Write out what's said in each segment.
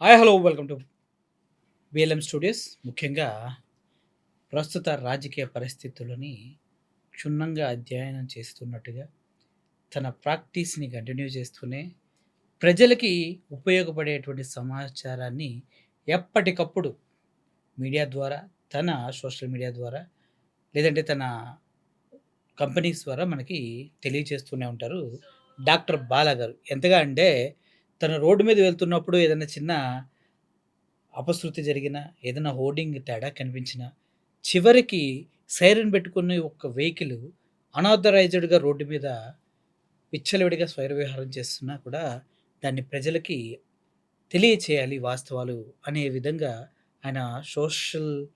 Hi hello welcome to BLM studios ముఖ్యంగా ప్రస్తుత రాజకీయ పరిస్థితులని క్షుణ్ణంగా అధ్యయనం చేస్తున్నట్టుగా తన ప్రాక్టీస్ని కంటిన్యూ చేస్తూనే ప్రజలకి ఉపయోగపడేటువంటి సమాచారాన్ని ఎప్పటికప్పుడు మీడియా ద్వారా తన సోషల్ మీడియా ద్వారా లేదంటే తన కంపెనీస్ ద్వారా మనకి తెలియజేస్తూనే ఉంటారు డాక్టర్ బాలా గారు. ఎంతగా అంటే తను రోడ్డు మీద వెళ్తున్నప్పుడు ఏదైనా చిన్న అపశృతి జరిగినా ఏదైనా హోర్డింగ్ తేడా కనిపించిన చివరికి సైరన్ పెట్టుకున్న ఒక వెహికల్ అనాథరైజ్డ్గా రోడ్డు మీద విచ్చలవిడిగా స్వైర విహారం చేస్తున్నా కూడా దాన్ని ప్రజలకి తెలియచేయాలి వాస్తవాలు అనే విధంగా ఆయన సోషల్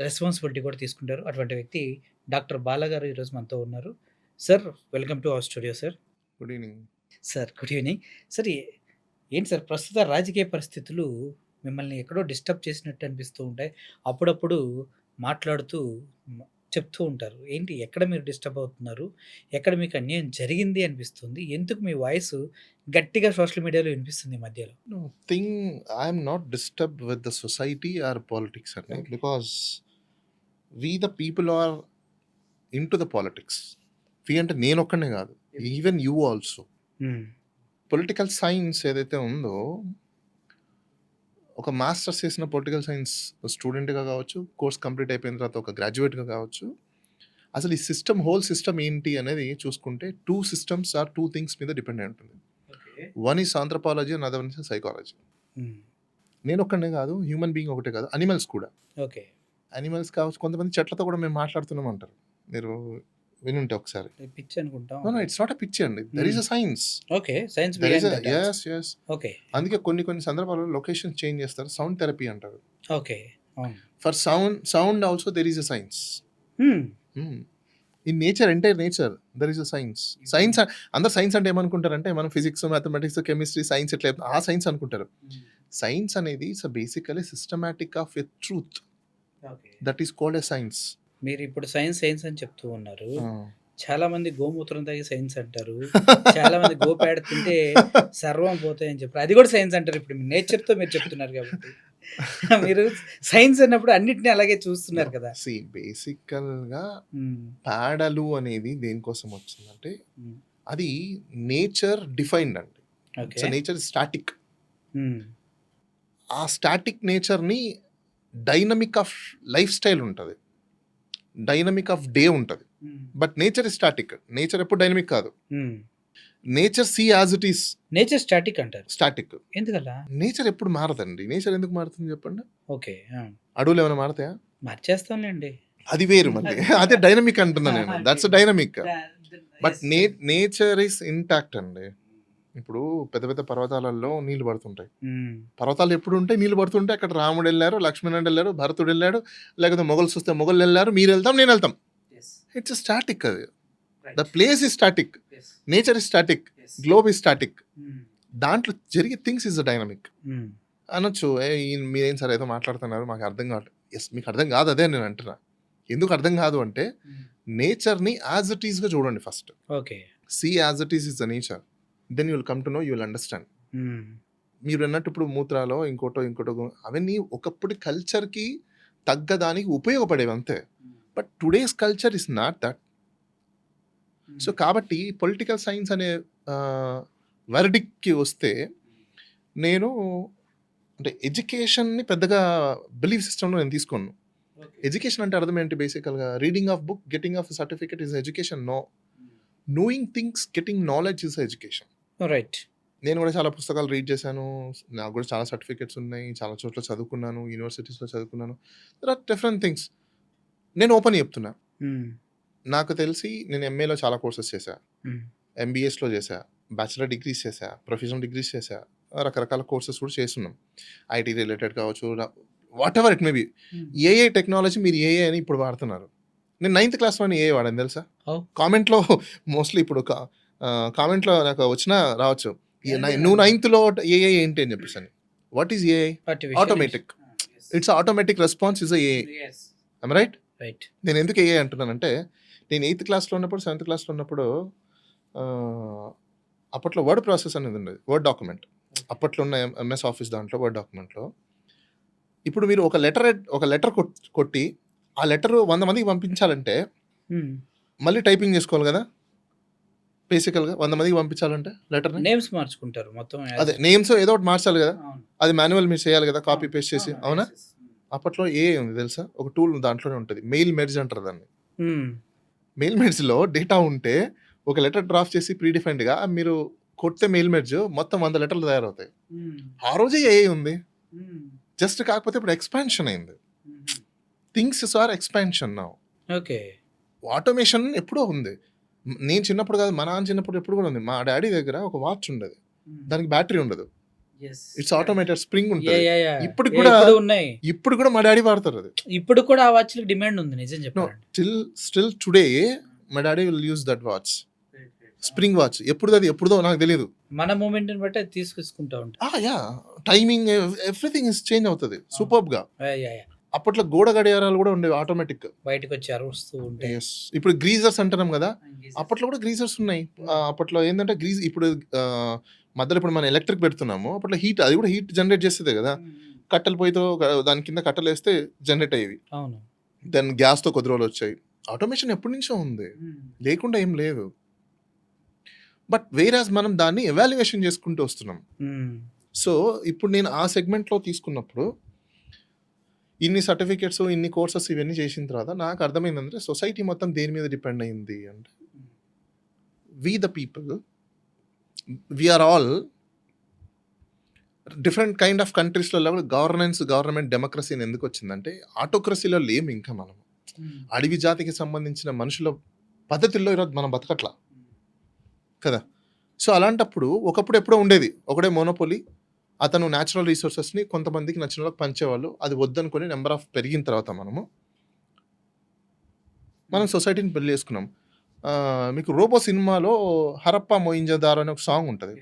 రెస్పాన్సిబిలిటీ కూడా తీసుకుంటారు. అటువంటి వ్యక్తి డాక్టర్ బాలా గారు ఈరోజు మనతో ఉన్నారు. Sir welcome to our studio sir. Good evening. Sir good evening. Sir ఏంటి సార్ ప్రస్తుత రాజకీయ పరిస్థితులు మిమ్మల్ని ఎక్కడో డిస్టర్బ్ చేసినట్టు అనిపిస్తూ ఉంటాయి. అప్పుడప్పుడు మాట్లాడుతూ చెప్తూ ఉంటారు. ఏంటి ఎక్కడ మీరు డిస్టర్బ్ అవుతున్నారు? ఎక్కడ మీకు అన్యాయం జరిగింది అనిపిస్తుంది? ఎందుకు మీ వాయిస్ గట్టిగా సోషల్ మీడియాలో వినిపిస్తుంది మధ్యలో? Thing I'm not disturbed with the society or politics అండి. Okay. because we the people are into the politics. వి అంటే నేను ఒక్కనే కాదు. Even you also political science ఏదైతే ఉందో ఒక మాస్టర్స్ చేసిన పొలిటికల్ సైన్స్ స్టూడెంట్గా కావచ్చు కోర్స్ కంప్లీట్ అయిపోయిన తర్వాత ఒక గ్రాడ్యుయేట్గా కావచ్చు అసలు ఈ సిస్టమ్ హోల్ సిస్టమ్ ఏంటి అనేది చూసుకుంటే two systems are two things మీద డిపెండ్ అయి ఉంటుంది. One is anthropology and other one is psychology నేను ఒక్కనే కాదు హ్యూమన్ బీయింగ్ ఒకటే కాదు అనిమల్స్ కూడా. ఓకే అనిమల్స్ కావచ్చు కొంతమంది చెట్లతో కూడా మేము మాట్లాడుతున్నాం అంటారు మీరు వినుంటే ఒకసారి. అనుకుంటాం no it's not a pitch అండి. There is a science okay science yes yes okay అందుకే కొన్ని కొన్ని సందర్భాల్లో లొకేషన్ చేంజ్ చేస్తారు సౌండ్ థెరపీ అంటారు. Okay for sound sound also there is a science Hmm. In nature entire nature there is a science science అందరు science అంటే ఏమనుకుంటారంటే మనం ఫిజిక్స్ మ్యాథమెటిక్స్ కెమిస్ట్రీ సైన్స్ ఎట్లా ఆ సైన్స్ అనుకుంటారు. సైన్స్ అనేది it's basically systematic of a truth that is called a science మీరు ఇప్పుడు సైన్స్ సైన్స్ అని చెప్తూ ఉన్నారు. చాలా మంది గోమూత్రం తాగి సైన్స్ అంటారు. చాలా మంది గోపేడ తింటే సర్వం పోతాయని చెప్పారు అది కూడా సైన్స్ అంటారు ఇప్పుడు నేచర్తో మీరు చెప్తున్నారు కాబట్టి. మీరు సైన్స్ అన్నప్పుడు అన్నిటిని అలాగే చూస్తున్నారు కదా. సి బేసికల్గా పాడలు అనేది దేనికోసం వచ్చిందంటే అది నేచర్ డిఫైన్డ్ అండి. So nature static. ఆ స్టాటిక్ నేచర్ని డైనమిక్ ఆఫ్ లైఫ్ స్టైల్ ఉంటుంది. డైనమిక్ ఆఫ్ డే ఉంటుంది. But nature is static nature ఎప్పుడు డైనమిక్ కాదు. Nature see as it is nature static అంటారు. స్టాటిక్ ఎందుకలా? నేచర్ ఎప్పుడు మారదండి. నేచర్ ఎందుకు మారుతుంది చెప్పండి? ఓకే అడవులు ఏమైనా మారతాయా? మార్చేస్తాంలేండి. అది వేరు మళ్ళీ. అదే డైనమిక్ అంటున్నా నేను. దట్స్ డైనమిక్ బట్ నే నేచర్ ఇస్ ఇంటాక్ట్ అండి. ఇప్పుడు పెద్ద పెద్ద పర్వతాలలో నీళ్ళు పడుతుంటాయి. పర్వతాలు ఎప్పుడు ఉంటాయి నీళ్ళు పడుతుంటాయి అక్కడ రాముడు వెళ్ళారు లక్ష్మణుడు వెళ్ళారు భరతుడు వెళ్ళాడు లేకపోతే మొగల్స్ వస్తే మొగలు వెళ్ళారు మీరు వెళ్తాం నేను వెళ్తాం ఇట్స్ స్టాటిక్ అది the place is static nature is static globe is static దాంట్లో జరిగే థింగ్స్ ఇస్ డైనమిక్ అనొచ్చు. మీరేం సార్ ఏదో మాట్లాడుతున్నారు? మాకు అర్థం కావట్లేదు ఎస్ మీకు అర్థం కాదు అదే నేను అంటున్నా. ఎందుకు అర్థం కాదు అంటే. నేచర్ని యాజ్ ఇట్ ఈస్గా చూడండి first okay see as it is is the nature then you will come to know you will understand మీరు అన్నట్టు ఇప్పుడు మూత్రాలో ఇంకోటో ఇంకోటో అవన్నీ ఒకప్పుడు కల్చర్కి తగ్గదానికి ఉపయోగపడేవి అంతే. But today's culture is not that so కాబట్టి పొలిటికల్ సైన్స్ అనే వర్డిక్కి వస్తే నేను అంటే ఎడ్యుకేషన్ని పెద్దగా బిలీఫ్ సిస్టంలో నేను తీసుకోను. ఎడ్యుకేషన్ అంటే అర్థం ఏంటి బేసికల్గా reading of book getting of certificate is education no knowing things getting knowledge is education right నేను కూడా చాలా పుస్తకాలు రీడ్ చేశాను. నాకు కూడా చాలా సర్టిఫికేట్స్ ఉన్నాయి. చాలా చోట్ల చదువుకున్నాను. యూనివర్సిటీస్లో చదువుకున్నాను. దర్ ఆర్ డిఫరెంట్ థింగ్స్ నేను ఓపెన్ చెప్తున్నా. ఉమ్, నాకు తెలిసి నేను ఎంఏలో చాలా కోర్సెస్ చేశా. ఎంబీఎస్లో చేశా. బ్యాచిలర్ డిగ్రీస్ చేశా. ప్రొఫెషనల్ డిగ్రీస్ చేశా. రకరకాల కోర్సెస్ కూడా చేస్తున్నాం. ఐటీ రిలేటెడ్ కావచ్చు whatever it may be. ఏఏ టెక్నాలజీ మీరు ఏఏ అని ఇప్పుడు వాడుతున్నారు. నేను నైన్త్ క్లాస్లోనే ఏఏ వాడాను తెలుసా? Oh. కామెంట్లో మోస్ట్లీ ఇప్పుడు కామెంట్లో నాకు వచ్చినా రావచ్చు. నువ్వు నైన్త్లో ఏఏ ఏంటి అని చెప్పేసి అని what is AI yes. It's automatic response is AI Yes. Right right నేను ఎందుకు ఏఐ అంటున్నానంటే నేను ఎయిత్ క్లాస్లో ఉన్నప్పుడు సెవెంత్ క్లాస్లో ఉన్నప్పుడు అప్పట్లో వర్డ్ ప్రాసెస్ అనేది ఉండేది వర్డ్ డాక్యుమెంట్ అప్పట్లో ఉన్న ఎంఎస్ ఆఫీస్ దాంట్లో వర్డ్ డాక్యుమెంట్‌లో. ఇప్పుడు మీరు ఒక లెటర్ ఒక లెటర్ కొట్ కొట్టి, ఆ లెటరు 100 మందికి పంపించాలంటే. మళ్ళీ టైపింగ్ చేసుకోవాలి గదా! బేసికల్‌గా 100 మందికి పంపించాలంటే లెటర్‌ని. నేమ్స్ మార్చుకుంటారు మొత్తం అదే నేమ్స్ ఏదో ఒకటి మార్చాలి! అవును. అది మాన్యువల్ మీరు చేయాలి గదా! కాపీ. పేస్ట్ చేసి. అవును. అప్పట్లో ఏఐ ఉంది తెలుసా? ఒక టూల్ దాంట్లోనే ఉంటది. మెయిల్ మెర్జ్ అంటారు దాన్ని. మెయిల్ మెర్జ్‌లో డేటా ఉంటే ఒక లెటర్ డ్రాఫ్ట్ చేసి ప్రీ డిఫైన్డ్‌గా మీరు కొడితే మెయిల్ మెర్జ్ మొత్తం 100 లెటర్లు తయారవుతాయి. ఆ రోజే ఏఐ ఉంది. జస్ట్ కాకపోతే ఇప్పుడు ఎక్స్‌పాన్షన్ అయింది. Things are expansion now. Okay. Automation ఎప్పుడో ఉంది. నేను చిన్నప్పుడు కాదు మా నాన్న చిన్నప్పుడు ఎప్పుడు కూడా ఉంది. మా డ్యాడీ దగ్గర ఒక వాచ్ ఉండేది. దానికి బ్యాటరీ ఉండదు. యెస్. ఇట్స్. Automated spring! ఉంటది. యాహ్! కూడా ఇప్పుడు ఉన్నాయి. ఇప్పుడు కూడా మా డ్యాడీ వాడతారు అది. ఇప్పుడు కూడా ఆ వాచ్‌లకి డిమాండ్ ఉంది నిజం. Still still today my daddy will use that watch. Spring watch. ఎప్పుడుదది ఎప్పుడుదో నాకు తెలీదు. మన మూవ్‌మెంట్‌ని బట్టి అది తీసుకుంటా ఉంటాం. యాహ్! టైమింగ్ ఎవ్ ఎవ్రీథింగ్ ఇస్ చేంజ్ అవుతది. అవును. సూపర్బ్‌గా. అప్పట్లో గోడ గడియారాలు కూడా ఉండేవి ఆటోమేటిక్. అరుస్తూ ఉంటాయి. యెస్. ఇప్పుడు గ్రీజర్స్ అంటున్నాం! గీజర్స్. అప్పట్లో కూడా గ్రీజర్స్ ఉన్నాయి. అప్పట్లో ఏందంటే గ్రీజ్ ఇప్పుడు మధ్యలో ఇప్పుడు మనం ఎలక్ట్రిక్ పెడుతున్నాము. అప్పట్లో హీట్ అది కూడా హీట్ జనరేట్ చేస్తదే. హ్మ్. కట్టెల పొయ్యితో క దాని కింద కట్టెలేస్తే జనరేట్ అయ్యేవి. అవును. దెన్ గ్యాస్‌తో కొద్ది రోజులొచ్చాయి. ఆటోమేషన్ ఎప్పటినుంచో ఉంది. హ్మ్. లేకుండా ఏం లేదు. బట్ వేరాజ్ మనం దాన్ని ఎవాల్యుయేషన్ చేసుకుంటూ వస్తున్నాం. సో, ఇప్పుడు నేను ఆ సెగ్మెంట్‌లో తీసుకున్నప్పుడు ఇన్ని సర్టిఫికేట్స్, ఇన్ని కోర్సెస్ ఇవన్నీ చేసిన తర్వాత నాకు అర్థమైందంటే సొసైటీ మొత్తం దేని మీద డిపెండ్ అయింది అంటే. We the people we are all different kind of కంట్రీస్‌లలో governance, government democracy అని ఎందుకు వచ్చిందంటే ఆటోక్రసీలో లేము ఇంకా మనం. హ్మ్. అడవి జాతికి సంబంధించిన మనుషుల పద్ధతుల్లో ఈరోజు మనం బతకట్లా. హ్మ్. కదా! సో, అలాంటప్పుడు ఒకప్పుడు ఎప్పుడో ఉండేది. ఒకడే మోనోపోలీ. అతను న్యాచురల్ రిసోర్సెస్‌ని కొంతమందికి నచ్చిన వాళ్ళకి పంచేవాళ్ళు. అది వద్దనుకొని నంబర్ ఆఫ్ పెరిగిన తర్వాత మనము మనం. సొసైటీని పెళ్ళి చేసుకున్నాం. మీకు 'రోబో' సినిమాలో 'హరప్పా మొయింజదారో' అని ఒక సాంగ్ ఉంటది.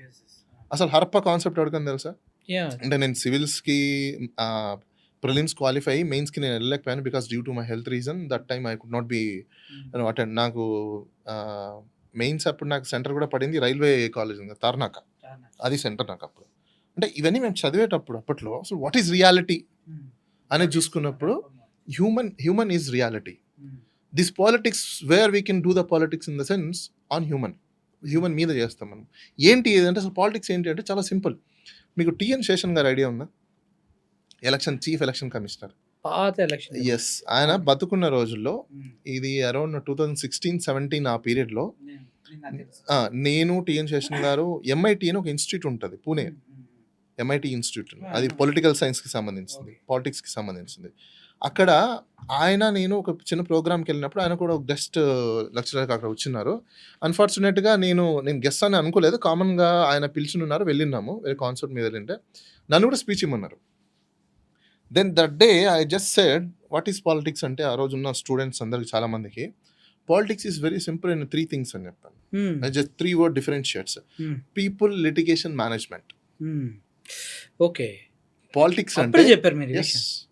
అసలు హరప్పా కాన్సెప్ట్ ఎవరికైనా తెలుసా? అంటే నేను సివిల్స్‌కి ప్రిలిమ్స్ క్వాలిఫై అయ్యి మెయిన్స్‌కి నేను ఎళ్ళలేకపోయాను. Because due to my health reason that time I could not be attend నాకు మెయిన్స్ అప్పుడు నాకు సెంటర్ కూడా పడింది రైల్వే కాలేజ్ ఉంది తార్నాక. అది సెంటర్ నాకప్పుడు. అంటే ఇవన్నీ మేము చదివేటప్పుడు అప్పట్లో అసలు వాట్ ఈస్ రియాలిటీ. అనేది చూసుకున్నప్పుడు human human is reality. This politics where we can do the politics in the sense on human. Human మీద చేస్తాం మనం. ఏంటి ఇదంటే అసలు పాలిటిక్స్ ఏంటి అంటే చాలా సింపుల్. మీకు టీఎన్ శేషన్ గారి ఐడియా ఉందా? Election chief election commissioner. పాత ఎలక్షన్. యెస్. ఆయన. బతుకున్న రోజుల్లో. ఇది అరౌండ్ 2016, 17 ఆ పీరియడ్‌లో నేను నేను నాకు తెలుసు. ఆ! నేను టీఎన్ శేషన్ గారు ఎంఐటీ అని ఒక ఇన్‌స్టిట్యూట్ ఉంటది పూణే. MIT institute. అది! పొలిటికల్ సైన్స్‌కి సంబంధించింది. పాలిటిక్స్‌కి సంబంధించింది. అక్కడ ఆయన నేను ఒక చిన్న ప్రోగ్రామ్‌కెళ్ళినప్పుడు ఆయన కూడా ఒక గెస్ట్ లెక్చరర్‌గా అక్కడ వచ్చిన్నారు. అన్‌ఫార్చునేట్‌గా నేను నేను గెస్ట్ అని అనుకోలేదు. కామన్‌గా ఆయన పిలిచినున్నారు వెళ్ళినాము. వేరే కాన్సెప్ట్ మీద ఎళ్ళింటే నన్ను కూడా speech ఇమ్మన్నారు. Then that day I just said what is politics అంటే ఆ రోజున్న స్టూడెంట్స్ అందరికి చాలా మందికి politics is very simple in 3 things అని చెప్పాను. Just 3 word differentiates. People, litigation, management. Okay. Politics అంటే చెప్పారు మీరు.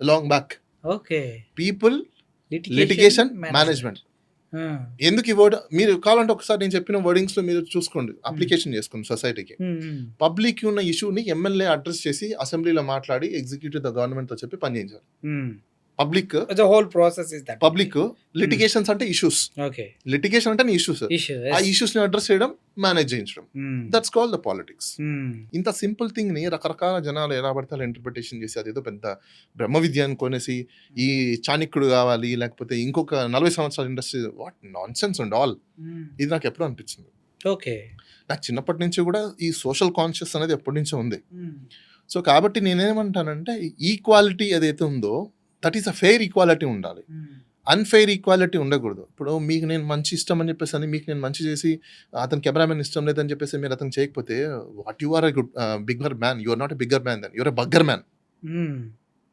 Long back. Okay. People, litigation, management. ఎందుకు ఈ వర్డ్ మీరు కావాలంటే ఒకసారి నేను చెప్పిన వర్డింగ్స్‌లో మీరు చూసుకోండి. అప్లికేషన్ చేసుకోండి సొసైటీకి. పబ్లిక్‌కి ఉన్న ఇష్యూని ఎమ్మెల్యే అడ్రెస్ చేసి అసెంబ్లీలో మాట్లాడి ఎగ్జిక్యూటివ్ ద గవర్నమెంట్‌తో చెప్పి పని చేయించాలి. హ్మ్. Public the whole process is that. Public litigations అంటే ఇష్యూస్. ఓకే. లిటిగేషన్ అంటే ఇష్యూస్. ఇష్యూ. ఆ యెస్. ఇష్యూస్‌ని అడ్రెస్ చేయడం, మేనేజ్ చేయించడం. That's called the politics. ఇంత సింపుల్ థింగ్‌ని రకరకాల జనాలు ఎలా పడితే అలా ఇంటర్ప్రిటేషన్ చేసి అదేదో పెద్ద బ్రహ్మ విద్య అనుకొనేసి ఈ చాణక్యుడు కావాలి లేకపోతే ఇంకొక 40 సంవత్సరాల industry what nonsense and all. ఇది నాకు ఎప్పుడో అనిపించింది. ఓకే. నాకు చిన్నప్పటి నుంచి కూడా ఈ సోషల్ కాన్షియస్ అనేది ఎప్పటినుంచో ఉంది. హ్మ్. సో, కాబట్టి నేనేమంటానంటే ఈక్వాలిటీ ఏదైతే ఉందో that is a fair equality ఉండాలి. అన్‌ఫెయిర్ ఈక్వాలిటీ ఉండకూడదు. ఇప్పుడు మీకు నేను మంచి ఇష్టం అని చెప్పేసని మీకు నేను మంచి చేసి అతని కెమెరామెన్ ఇష్టం లేదని చెప్పేసి మీరు అతనికి చేయకపోతే what you are a good bigger man. You are not a bigger man then. You are a bugger man.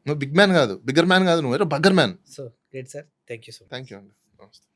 నువ్వు బిగ్ మ్యాన్ కాదు. బిగ్గర్ మ్యాన్ కాదు నువ్వు. Bugger man. So, great sir. Thank you so much. Thank you అండి. నమస్తే.